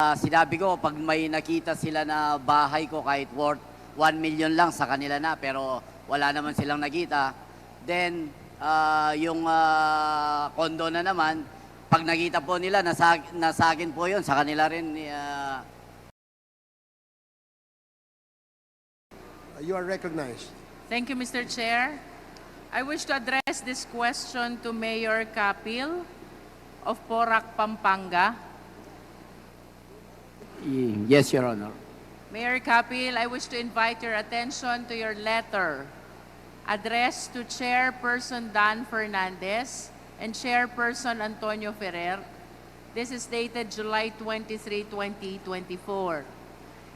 Ah, sinabi ko, pag may nakita sila na bahay ko kahit worth 1 million lang sa kanila na, pero wala naman silang nakita, then ah, yung ah, kondo na naman, pag nakita po nila, nasa, nasa akin po yun, sa kanila rin. ah, You are recognized. Thank you, Mr. Chair. I wish to address this question to Mayor Kapil of Porac, Pampanga. Yes, Your Honor. Mayor Kapil, I wish to invite your attention to your letter addressed to Chairperson Dan Fernandez and Chairperson Antonio Ferrer. This is dated July 23, 2024.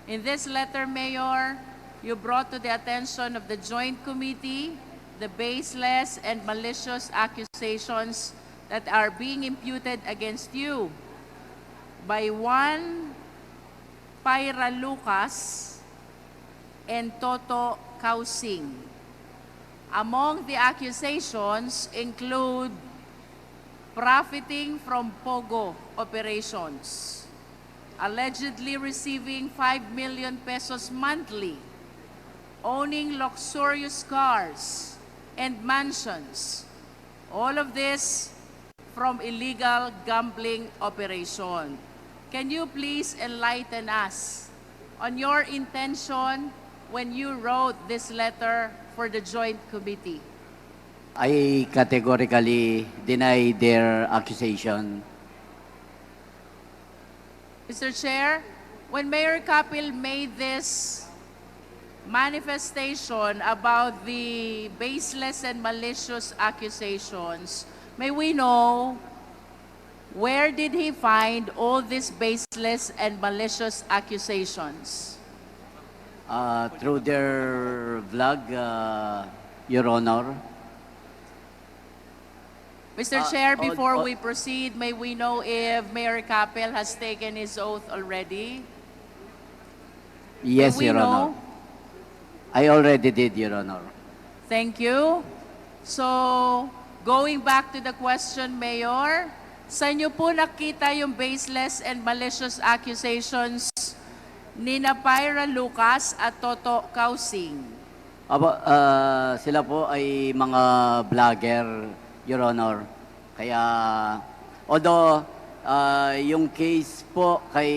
In this letter, Mayor, you brought to the attention of the Joint Committee the baseless and malicious accusations that are being imputed against you by one Pyra Lucas and Toto Kausing. Among the accusations include profiting from POGO operations, allegedly receiving 5 million pesos monthly, owning luxurious cars and mansions. All of this from illegal gambling operation. Can you please enlighten us on your intention when you wrote this letter for the joint committee? I categorically deny their accusation. Mr. Chair, when Mayor Kapil made this manifestation about the baseless and malicious accusations, may we know where did he find all these baseless and malicious accusations? Uh, through their vlog, uh, Your Honor. Mr. Uh, Chair, all- before all- we proceed, may we know if Mayor Kapil has taken his oath already? Yes, we Your Honor. know? I already did, Your Honor. Thank you. So, going back to the question, Mayor, sa inyo po nakita yung baseless and malicious accusations ni Napira Lucas at Toto Kausing. Aba, ah, sila po ay mga vlogger, Your Honor. Kaya, although ah, yung case po kay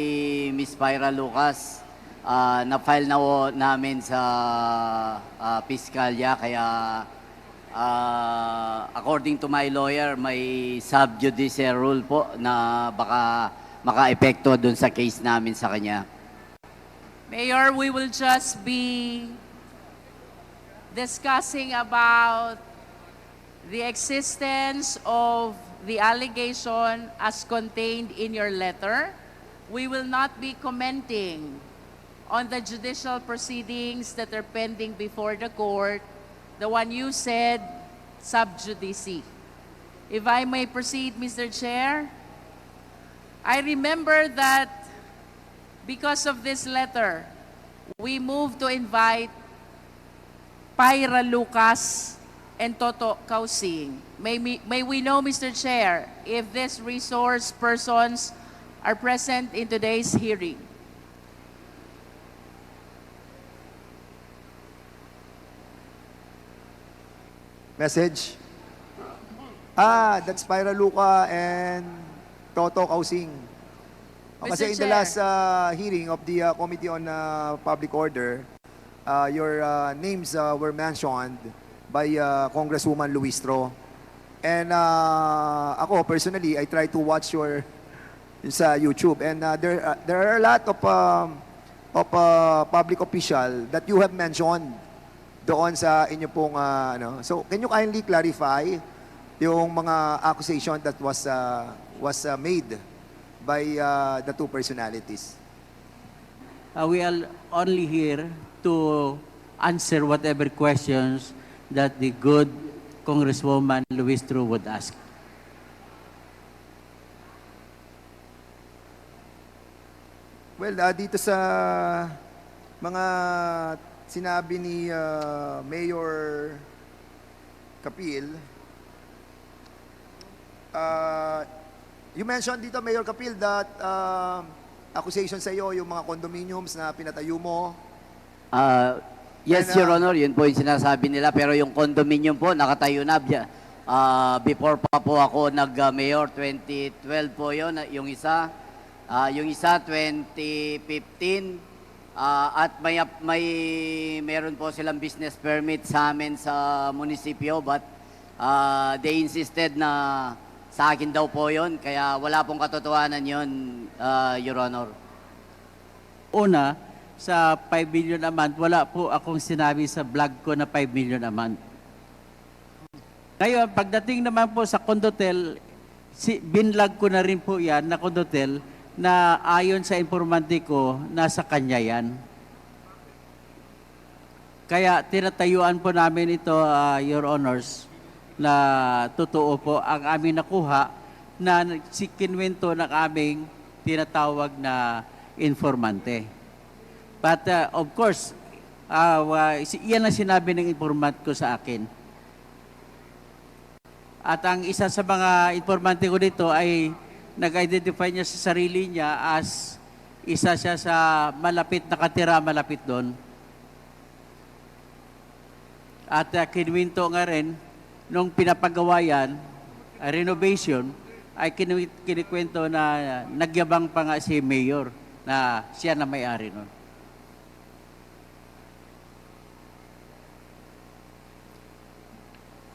Miss Pyra Lucas, ah, na-file na po namin sa ah, piskalya, kaya ah, according to my lawyer, may sub judice rule po na baka maka-epekto dun sa case namin sa kanya. Mayor, we will just be discussing about the existence of the allegation as contained in your letter. We will not be commenting on the judicial proceedings that are pending before the court, the one you said, sub judice. If I may proceed, Mr. Chair, I remember that because of this letter, we moved to invite Pyra Lucas and Toto Kausing. May, may we know, Mr. Chair, if these resource persons are present in today's hearing? Message? Ah, that's Pyra Luca and Toto Kausing. Oh, Mr. Kasi in the Chair. last uh, hearing of the uh, Committee on uh, Public Order, uh, your uh, names uh, were mentioned by uh, Congresswoman Luistro. And uh, ako personally, I try to watch your sa YouTube and uh, there uh, there are a lot of um, of uh, public official that you have mentioned doon sa inyo pong uh, ano. So, can you kindly clarify yung mga accusation that was uh, was uh, made by uh, the two personalities? Uh, we are only here to answer whatever questions that the good Congresswoman Louise True would ask. Well, uh, dito sa mga sinabi ni uh, Mayor Kapil, uh, you mentioned dito, Mayor Kapil, that uh, accusation sa iyo yung mga condominiums na pinatayo mo. Ah, yes, And, uh, Your Honor, yun po yung sinasabi nila. Pero yung condominium po, nakatayo na. Ah, before pa po ako nag-mayor, 2012 po yun, yung isa. Ah, yung isa, 2015. Ah, at may, may meron po silang business permit sa amin sa munisipyo. But ah, they insisted na sa akin daw po yun. Kaya wala pong katotohanan yun, ah, Your Honor. Una, sa 5 million a month, wala po akong sinabi sa vlog ko na 5 million a month. Ngayon, pagdating naman po sa Condotel, si, binlag ko na rin po yan na Condotel na ayon sa informante ko, nasa kanya yan. Kaya tinatayuan po namin ito, ah, Your Honors, na totoo po ang aming nakuha na si kinwento ng aming tinatawag na informante. But uh, of course, uh, si- yan ang sinabi ng informant ko sa akin. At ang isa sa mga informante ko dito ay nag-identify niya sa sarili niya as isa siya sa malapit nakatira malapit doon. At uh, kinwento nga rin, nung pinapagawa yan, uh, renovation, ay kinikwento na uh, nagyabang pa nga si Mayor na siya na may-ari nun.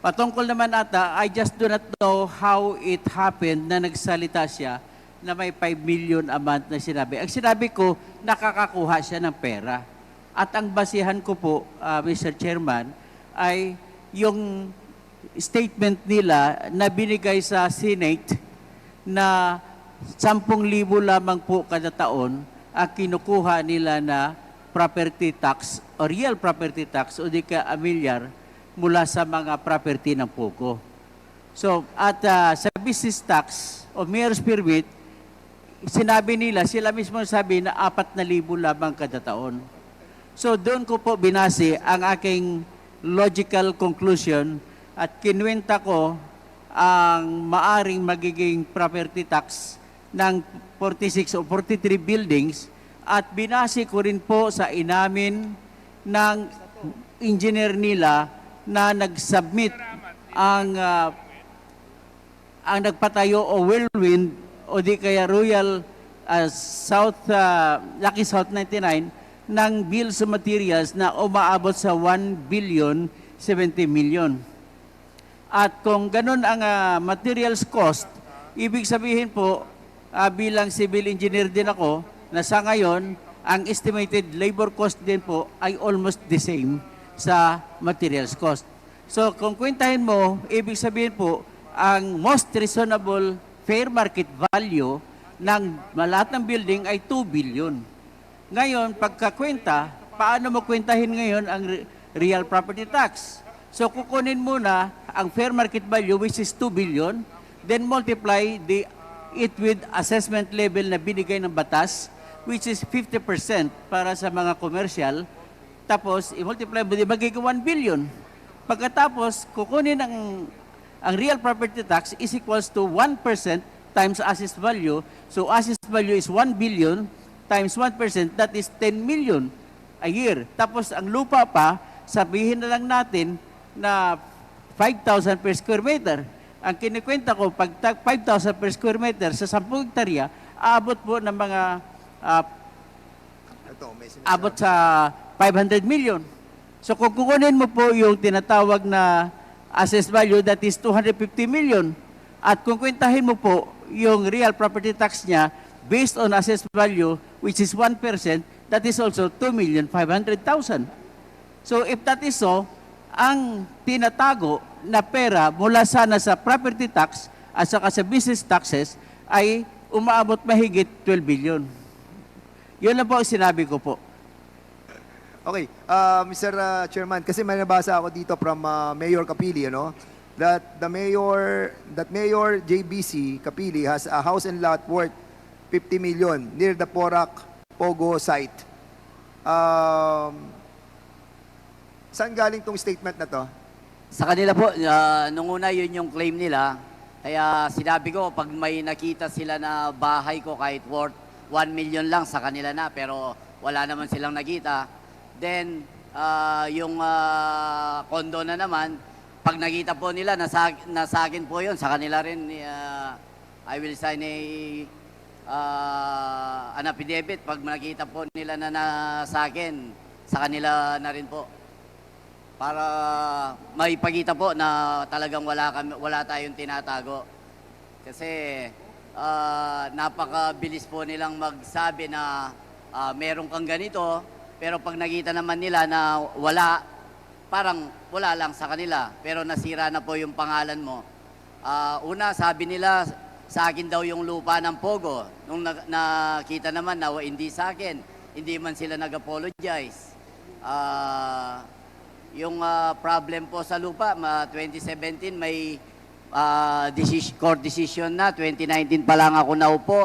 Patungkol naman ata, I just do not know how it happened na nagsalita siya na may 5 million a month na sinabi. Ang sinabi ko, nakakakuha siya ng pera. At ang basihan ko po, ah, Mr. Chairman, ay yung statement nila na binigay sa Senate na 10,000 lamang po kada taon ang kinukuha nila na property tax o real property tax o di ka amilyar mula sa mga property ng POCO. So, at ah, sa business tax o mayor's permit, sinabi nila, sila mismo sabi na 4,000 lamang kada taon. So, doon ko po binase ang aking logical conclusion at kinwenta ko ang maaring magiging property tax ng 46 o 43 buildings at binase ko rin po sa inamin ng engineer nila na nag-submit ang ah, ang nagpatayo o Whirlwind o di kaya Royal ah, South ah, Lucky South 99 ng bills of materials na umaabot sa 1 billion 70 million. At kung ganun ang ah, materials cost, ibig sabihin po, ah, bilang civil engineer din ako, na sa ngayon, ang estimated labor cost din po ay almost the same sa materials cost. So kung kwentahin mo, ibig sabihin po, ang most reasonable fair market value ng lahat ng building ay 2 billion. Ngayon, pagkakwenta, paano mo kwentahin ngayon ang re- real property tax? So kukunin muna ang fair market value which is 2 billion, then multiply the it with assessment level na binigay ng batas which is 50% para sa mga commercial. Tapos i-multiply mo, di magiging 1 billion. Pagkatapos, kukunin ang ang real property tax is equals to 1% times assessed value. So assessed value is 1 billion times 1%, that is 10 million a year. Tapos ang lupa pa, sabihin na lang natin na 5,000 per square meter. Ang kinikwenta ko, pag tag 5,000 per square meter sa 10 hektarya, aabot po ng mga ah, Ito, may abot sa 500 million. So kung kukunin mo po yung tinatawag na assessed value that is 250 million at kung kwentahin mo po yung real property tax niya based on assessed value which is 1%, that is also 2,500,000. So if that is so, ang tinatago na pera mula sana sa property tax at saka sa business taxes ay umaabot mahigit 12 billion. Yun lang po ang sinabi ko po. Okay, uh, Mr. uh, Chairman, kasi may nabasa ako dito from uh, Mayor Kapili, know, that the mayor, that Mayor JBC Kapili has a house and lot worth 50 million near the Porac Pogo site. Um, saan galing tong statement na to? Sa kanila po, ah, nung una yun yung claim nila. Kaya sinabi ko, pag may nakita sila na bahay ko kahit worth 1 million lang sa kanila na pero wala naman silang nakita. Then, ah, yung ah, kondo na naman, pag nakita po nila, nasa, nasa akin po yun, sa kanila rin, ah, I will sign a ah, an affidavit pag nakita po nila na nasa akin, sa kanila na rin po. Para maipakita po na talagang wala kami wala tayong tinatago. Kasi ah, napakabilis po nilang magsabi na ah, meron kang ganito, pero pag nakita naman nila na wala, parang wala lang sa kanila, pero nasira na po yung pangalan mo. Ah, una, sabi nila sa akin daw yung lupa ng Pogo. Nung na- nakita naman na hindi sa akin, hindi man sila nag-apologize. Ah, yung ah, problem po sa lupa, ma 2017 may ah, decis- court decision na, 2019 pa lang ako naupo.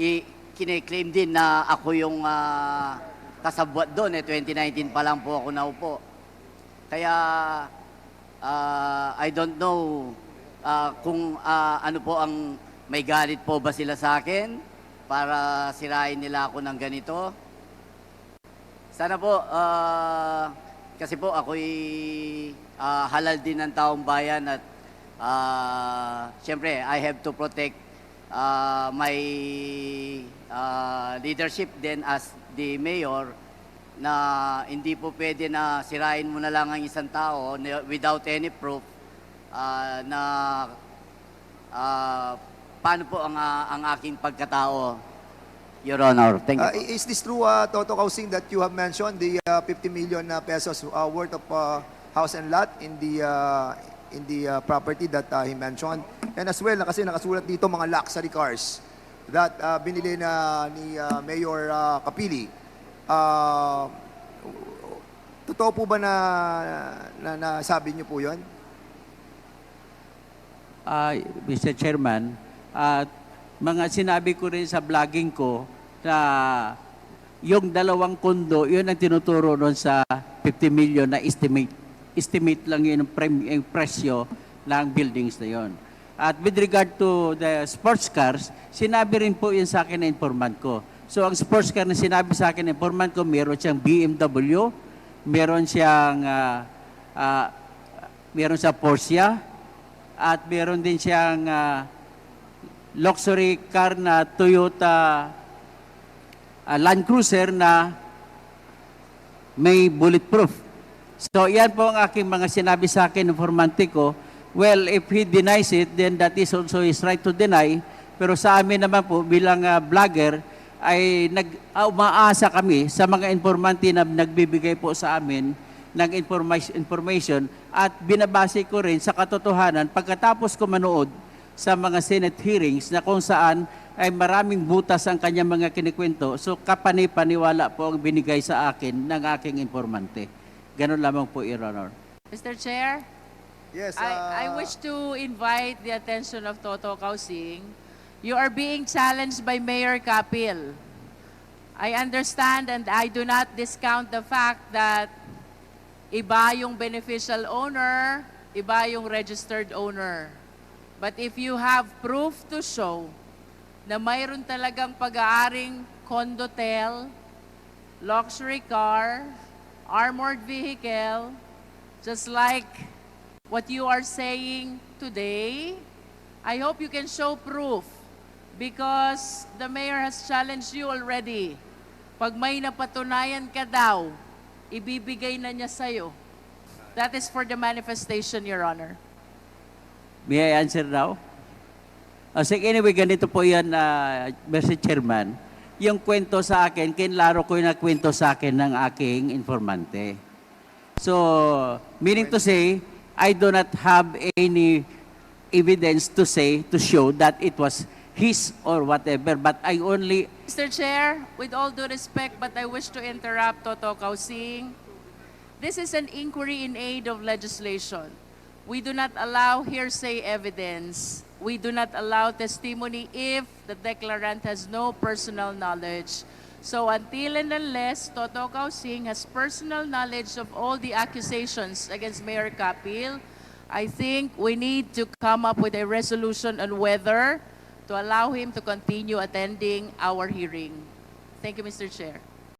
I- kine-claim din na ako yung ah, kasabwat doon, eh 2019 pa lang po ako naupo. Kaya ah, I don't know ah, kung ah, ano po ang may galit po ba sila sa akin para sirain nila ako ng ganito. Sana po, ah, kasi po ako'y ah, halal din ng taong bayan at ah, siyempre I have to protect ah, my ah, leadership then as the mayor na hindi po pwede na sirain mo na lang ang isang tao without any proof ah, na ah, paano po ang, ah, ang aking pagkatao, Your Honor. Thank you. Uh, is this true, uh, Toto Kausing, that you have mentioned the uh, 50 million uh, pesos uh, worth of uh, house and lot in the uh, in the uh, property that uh, he mentioned? And as well, kasi nakasulat dito mga luxury cars that uh, binili na ni uh, Mayor uh, Kapili. Uh, totoo po ba na, na, na sabi niyo po yun? Ah, Mr. Chairman, at mga sinabi ko rin sa vlogging ko na yung dalawang kondo, yun ang tinuturo doon sa 50 million na estimate. Estimate lang yun yung presyo ng buildings na yun. At with regard to the sports cars, sinabi rin po yun sa akin na informant ko. So ang sports car na sinabi sa akin na informant ko, meron siyang BMW, meron siyang ah, ah, meron sa Porsche, at meron din siyang ah, luxury car na Toyota ah, Land Cruiser na may bulletproof. So yan po ang aking mga sinabi sa akin, informante ko. Well, if he denies it, then that is also his right to deny. Pero sa amin naman po, bilang ah, vlogger, ay nag, ah, umaasa kami sa mga informante na nagbibigay po sa amin ng information, information at binabase ko rin sa katotohanan pagkatapos ko manood sa mga Senate hearings na kung saan ay maraming butas ang kanyang mga kinikwento. So kapanipaniwala po ang binigay sa akin ng aking informante. Ganun lamang po, Your Honor. Mr. Chair, Yes. I, I uh, wish to invite the attention of Toto Kausing. You are being challenged by Mayor Kapil. I understand and I do not discount the fact that iba yung beneficial owner, iba yung registered owner. But if you have proof to show na mayroon talagang pag-aaring condotel, luxury car, armored vehicle, just like what you are saying today, I hope you can show proof because the mayor has challenged you already. Pag may napatunayan ka daw, ibibigay na niya sa'yo. That is for the manifestation, Your Honor. May I answer now? O sige, anyway, ganito po yan, uh, Mr. Chairman. Yung kwento sa akin, kinlaro ko yung kwento sa akin ng aking informante. So, meaning to say, I do not have any evidence to say, to show that it was his or whatever, but I only Mr. Chair, with all due respect, but I wish to interrupt Toto Kausing. This is an inquiry in aid of legislation. We do not allow hearsay evidence. We do not allow testimony if the declarant has no personal knowledge. So until and unless Toto Kausing has personal knowledge of all the accusations against Mayor Kapil, I think we need to come up with a resolution on whether to allow him to continue attending our hearing. Thank you, Mr. Chair.